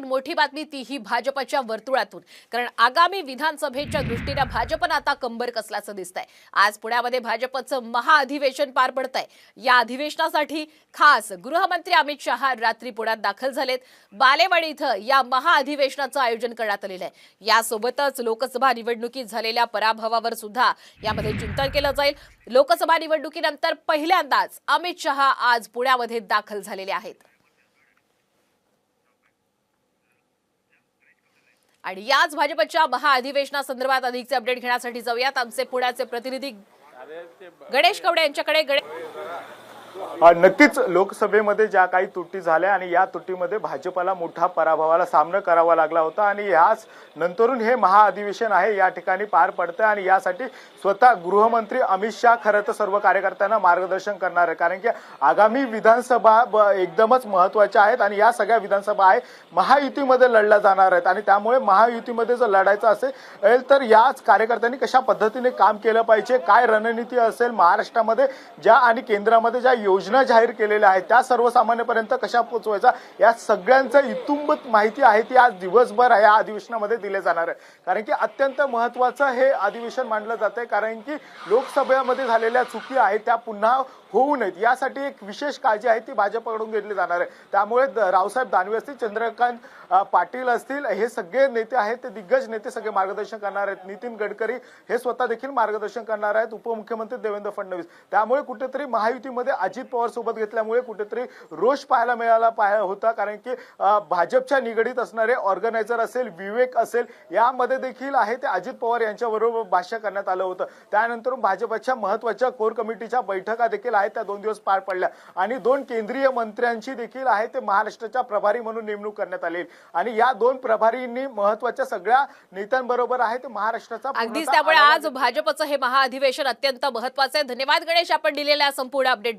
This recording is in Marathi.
वर्तुळातून मोठी बातमी तीही भाजपच्या वर्तुळातून. कारण आगामी विधानसभेच्या दृष्टीने भाजपनं आता कंबर कसल्याचं दिसतंय. आज पुण्यामध्ये भाजपचं महाअधिवेशन पार पडतंय. या अधिवेशनासाठी खास गृहमंत्री अमित शहा रात्री पुण्यात दाखल झालेत. बालेवाडी इथं या महाअधिवेशनाचं आयोजन करण्यात आलेलं आहे. यासोबतच लोकसभा निवडणुकीत झालेल्या पराभवावर सुद्धा यामध्ये चिंतन केलं जाईल. लोकसभा निवडणुकीनंतर पहिल्यांदाच अमित शहा आज पुण्यामध्ये दाखल झालेले आहेत. आणि याच भाजपच्या महाअधिवेशनासंदर्भात अधिकचे अपडेट घेण्यासाठी जाऊयात. आमचे पुण्याचे प्रतिनिधी गणेश कवडे यांच्याकडे. गणेश नक्कीच लोकसभेमध्ये ज्या काही तुटी झाल्या आणि या तुटीमध्ये भाजपला मोठा पराभवाला सामना करावा लागला होता आणि याच नंतरून हे महाअधिवेशन आहे या ठिकाणी पार पडतं आणि यासाठी स्वतः गृहमंत्री अमित शहा खरं तर सर्व कार्यकर्त्यांना मार्गदर्शन करणार आहे. कारण की आगामी विधानसभा ब- एकदमच महत्त्वाच्या आहेत आणि या सगळ्या विधानसभा आहे महायुतीमध्ये लढल्या जाणार आहेत आणि त्यामुळे महायुतीमध्ये जर लढायचं असेल तर याच कार्यकर्त्यांनी कशा पद्धतीने काम केलं पाहिजे काय रणनीती असेल महाराष्ट्रामध्ये ज्या आणि केंद्रामध्ये ज्या योजना जाहीर केलेल्या आहेत. त्या सर्वसामान्यपर्यंत कशा पोहोचवायचा या सगळ्यांचं इतुंबत माहिती आहे ती आज दिवसभर या अधिवेशनामध्ये दिले जाणार आहे. कारण की अत्यंत महत्वाचं हे अधिवेशन मानलं जातंय. कारण की लोकसभेमध्ये झालेल्या चुकी आहेत त्या पुन्हा होऊ नयेत. यासाठी एक विशेष काळजी आहे ती भाजपकडून घेतली जाणार आहे. त्यामुळे द- रावसाहेब दानवे असतील चंद्रकांत पाटील असतील हे सगळे नेते आहेत ते दिग्गज नेते सगळे मार्गदर्शन करणार आहेत. नितीन गडकरी हे स्वतः देखील मार्गदर्शन करणार आहेत. उपमुख्यमंत्री देवेंद्र फडणवीस. त्यामुळे कुठेतरी महायुतीमध्ये अजित पवार सोबत घेतल्यामुळे कुठेतरी रोष पाहायला मिळाला पाहिला होता. कारण की भाजपच्या निगडीत असणारे ऑर्गनायझर असेल विवेक असेल यामध्ये देखील आहे ते अजित पवार यांच्याबरोबर भाष्य करण्यात आलं होतं. त्यानंतर भाजपच्या महत्त्वाच्या कोर कमिटीच्या बैठका देखील आहेत त्या दोन दिवस पार पडल्या. आणि दोन केंद्रीय मंत्र्यांची देखील आहे ते महाराष्ट्राच्या प्रभारी म्हणून नेमणूक करण्यात आली. आणि या दोन प्रभारींनी महत्त्वाच्या सगळ्या नेत्यांबरोबर आहे ते महाराष्ट्राचा अगदीच त्यामुळे आज भाजपचं हे महाअधिवेशन अत्यंत महत्वाचं आहे. धन्यवाद गणेश आपण दिलेल्या संपूर्ण अपडेट